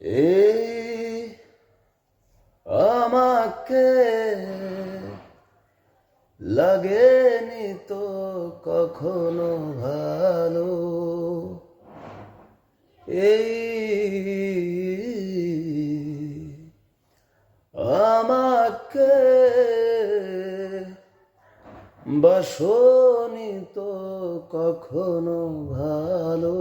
এই আমাকে লাগেনি তো কখনো ভালো। এই আমাকে বাসনি তো কখনো ভালো।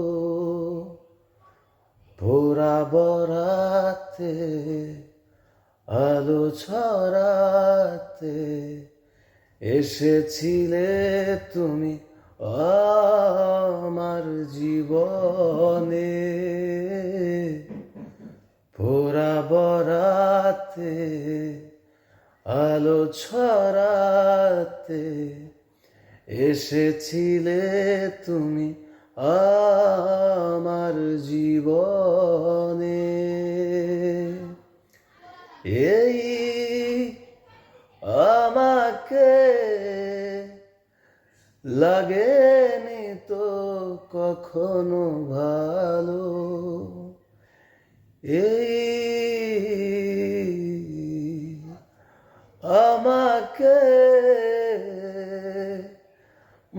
ভোরা বরাতে আলো ছড়াতে এসেছিলে তুমি আমার জীবনে। ভোরা বরাতে আলো ছড়াতে এসেছিলে তুমি আমার জীবনে। এই আমাকে লাগেনি তো কখনো ভালো। এই আমাকে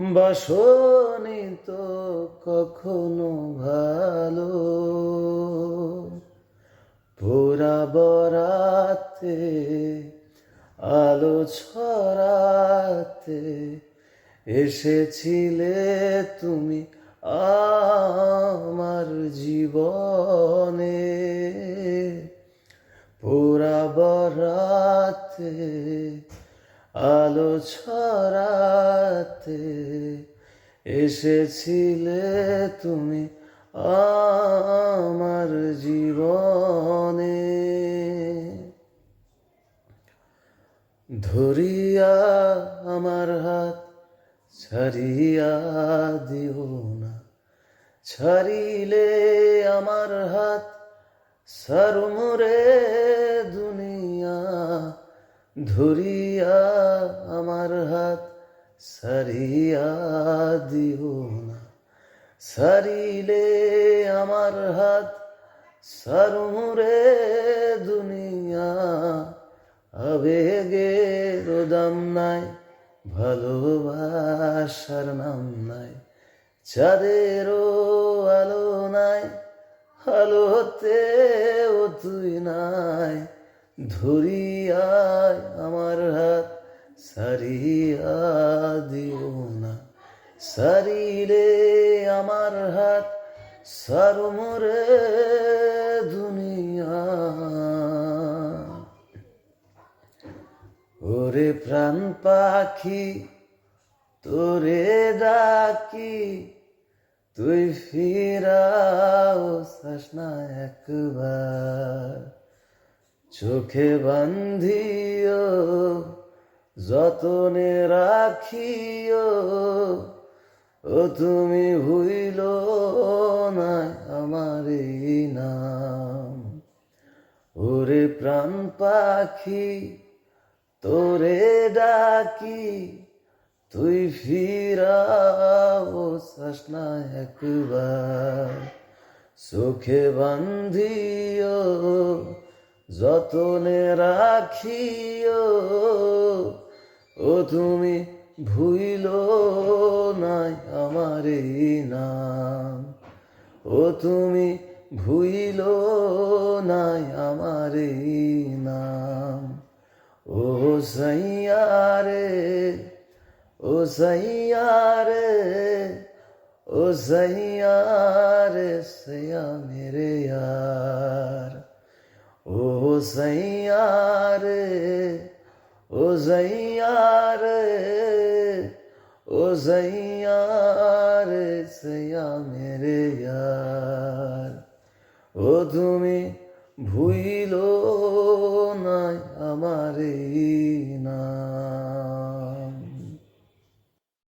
বাসনি তো কখনো ভালো। পুরা বরাতে, আলো ছড়াতে এসেছিলে তুমি আমার জীবনে। পুরা বরাতে, আলো ছড়াতে এসেছিলে তুমি আমার জীবনে। ধরিয়া আমার হাত ছাড়িয়া দিও না। ছাড়িলে আমার হাত সরমরে দুনিয়া। ধরিয়া আমার হাত সারিয়া দিও না সারিলে আমার হাত সরমরে দুনিয়া আবেগের রোদাম নাই ভালোবাসার নাম নাই চাঁদেরও আলো নাই আলোতেও তুই নাই ধরিয়ায় আমার হাত সারিয়া দিও না। সারিলে আমার হাত, সারমরে দুনিয়া। ওরে প্রাণ পাখি, তোরে ডাকি, তুই ফিরাও চাস না একবার। চোখে বান্ধিও যতনে রাখিও, ও তুমি ভুইল না আমার এই নাম। ওরে প্রাণ পাখি, তোরে ডাকি, তুই ফিরাও চাস না একবার। চোখে বান্ধিও, যতনে রাখিও ও তুমি ভুইল নাই আমার এই নাম। ও তুমি ভুইল নাই আমার এই নাম। ও সাইয়ারে ও সাইয়ারে ও সাইয়ারে সয়া মেরে यार ও সাইয়ারে জৈয়ার ও জৈয়ার সয়া মেরে ইয়ার ও তুমি ভুইল নাই আমার না